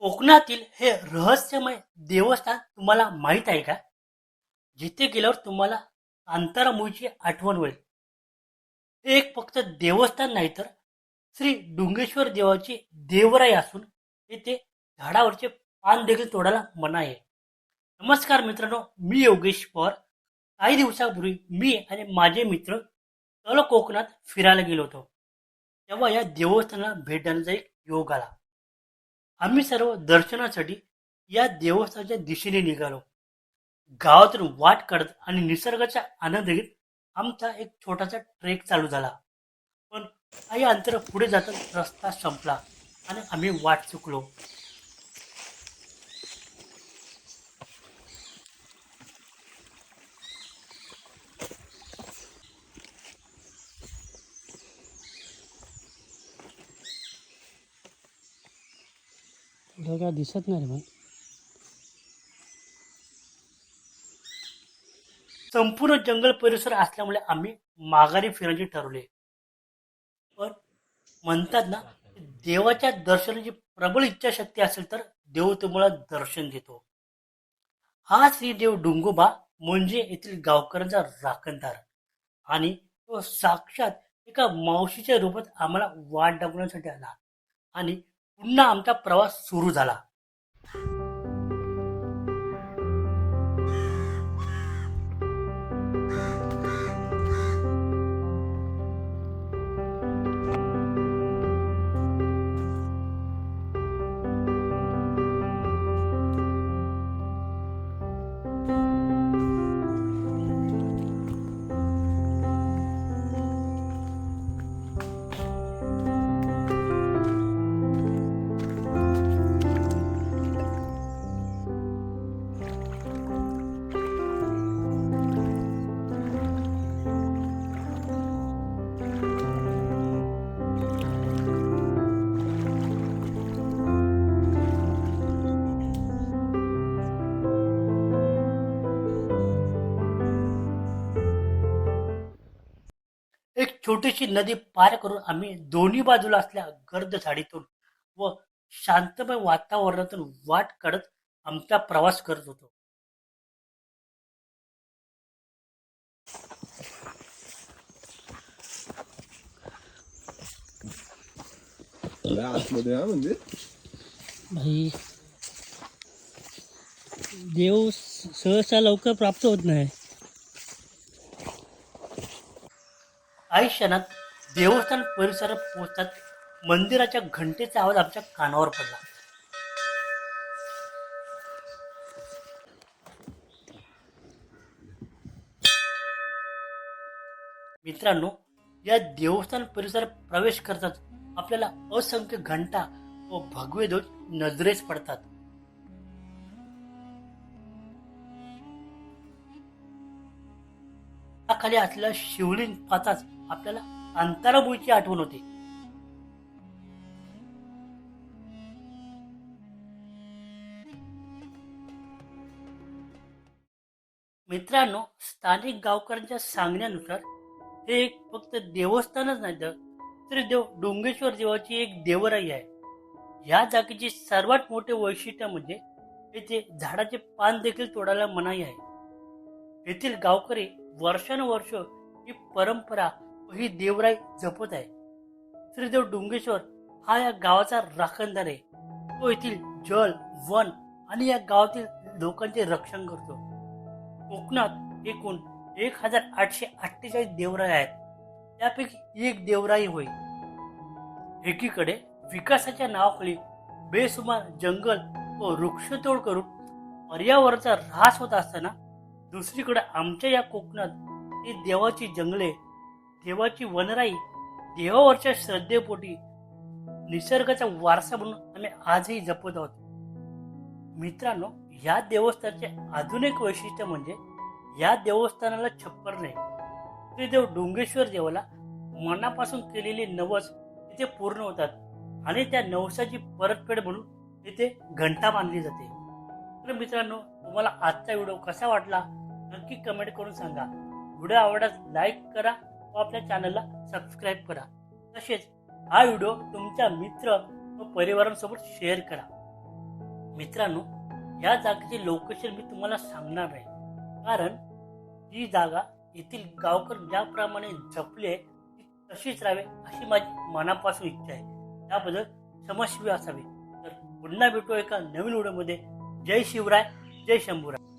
कोकणातील हे रहस्यमय देवस्थान तुम्हाला माहीत आहे का? जिथे गेल्यावर तुम्हाला अंतरामुळीची आठवण होईल. हे एक फक्त देवस्थान नाही तर श्री डुंगेश्वर देवाची देवराई असून येथे झाडावरचे पान देखील तोडायला मना आहे. नमस्कार मित्रांनो मी योगेश पवार. काही दिवसापूर्वी मी आणि माझे मित्र तळ कोकणात फिरायला गेलो होतो. तेव्हा या देवस्थानाला भेट देण्याचा एक योग आला. आम्ही सर्व दर्शनासाठी या देवस्थानाच्या दिशेने निघालो. गावातून वाट काढत आणि निसर्गाचा आनंद घेत आमचा एक छोटासा ट्रेक चालू झाला. पण काही अंतर पुढे जाताच रस्ता संपला आणि आम्ही वाट चुकलो. पुढं काय दिसत नाही रे मग संपूर्ण जंगल परिसर असल्यामुळे आम्ही माघारी फिरायचे ठरवले. पण म्हणतात ना देवाच्या दर्शनाची प्रबळ इच्छाशक्ती असेल तर देव तुम्हाला दर्शन देतो. हा श्रीदेव डुंगोबा म्हणजे येथील गावकऱ्यांचा राखणदार आणि तो साक्षात एका मावशीच्या रूपात आम्हाला वाट दाखवण्यासाठी आला. आणि पुन्हा आमचा प्रवास सुरू झाला. एक छोटीशी नदी पार करून आम्ही दोन्ही बाजूला असल्या गर्द झाडीतून व शांतमय वातावरणातून वाट काढत आमचा प्रवास करत होतो. आतमध्ये हा म्हणजे. भाई देव सहसा लवकर प्राप्त होत नाही. काही क्षणात देवस्थान परिसरात पोहोचतात. मंदिराच्या घंटेचा आवाज आमच्या कानावर पडला. मित्रांनो या देवस्थान परिसरात प्रवेश करतात आपल्याला असंख्य घंटा व भगवे ध्वज नजरेस पडतात. खाली असलेला शिवलिंग पाहताच आपल्याला अंतराबुळची आठवण होते. मित्रांनो स्थानिक गावकऱ्यांच्या सांगण्यानुसार हे एक फक्त देवस्थानच नाही तर तरी देव डोंगेश्वर देवाची एक देवराई आहे. या जागेचे सर्वात मोठे वैशिष्ट्य म्हणजे येथे झाडाचे पान देखील तोडायला मनाई आहे. येथील गावकरी वर्षानुवर्ष ही परंपरा ही देवराई जपत आहे. श्रीदेव डुंगेश्वर हा या गावाचा राखणदार आहे. तो येथील जल वन आणि या गावातील लोकांचे रक्षण करतो. कोकणात एकूण एक हजार आठशे अठ्ठेचाळीस देवराई आहेत. त्यापैकी एक देवराई होय. एकीकडे विकासाच्या नावाखाली बेसुमार जंगल व वृक्षतोड करून पर्यावरणाचा ऱ्हास होत असताना दुसरीकडे आमच्या या कोकणात ही देवाची जंगले देवाची वनराई देवावरच्या श्रद्धेपोटी निसर्गाचा वारसा म्हणून आम्ही आजही जपत आहोत. मित्रांनो या देवस्थानाचे अजून एक वैशिष्ट्य म्हणजे या देवस्थानाला छप्पर नाही. ते देव डोंगेश्वर देवाला मनापासून केलेली नवस इथे पूर्ण होतात आणि त्या नवसाची परतफेड म्हणून इथे घंटा बांधली जाते. तर मित्रांनो तुम्हाला आजचा व्हिडिओ कसा वाटला नक्की कमेंट करून सांगा. व्हिडिओ आवडल्यास लाईक करा व आपल्या चॅनलला सबस्क्राईब करा. तसेच हा व्हिडिओ तुमच्या मित्र व परिवारांसोबत शेअर करा. मित्रांनो या जागेचे लोकेशन मी तुम्हाला सांगणार नाही कारण ही जागा येथील गावकर ज्याप्रमाणे जपले ती तशीच राहावे अशी माझी मनापासून इच्छा आहे. त्याबद्दल समस्वी असावी. तर पुन्हा भेटू एका नवीन व्हिडिओमध्ये. जय शिवराय जय शंभूराय.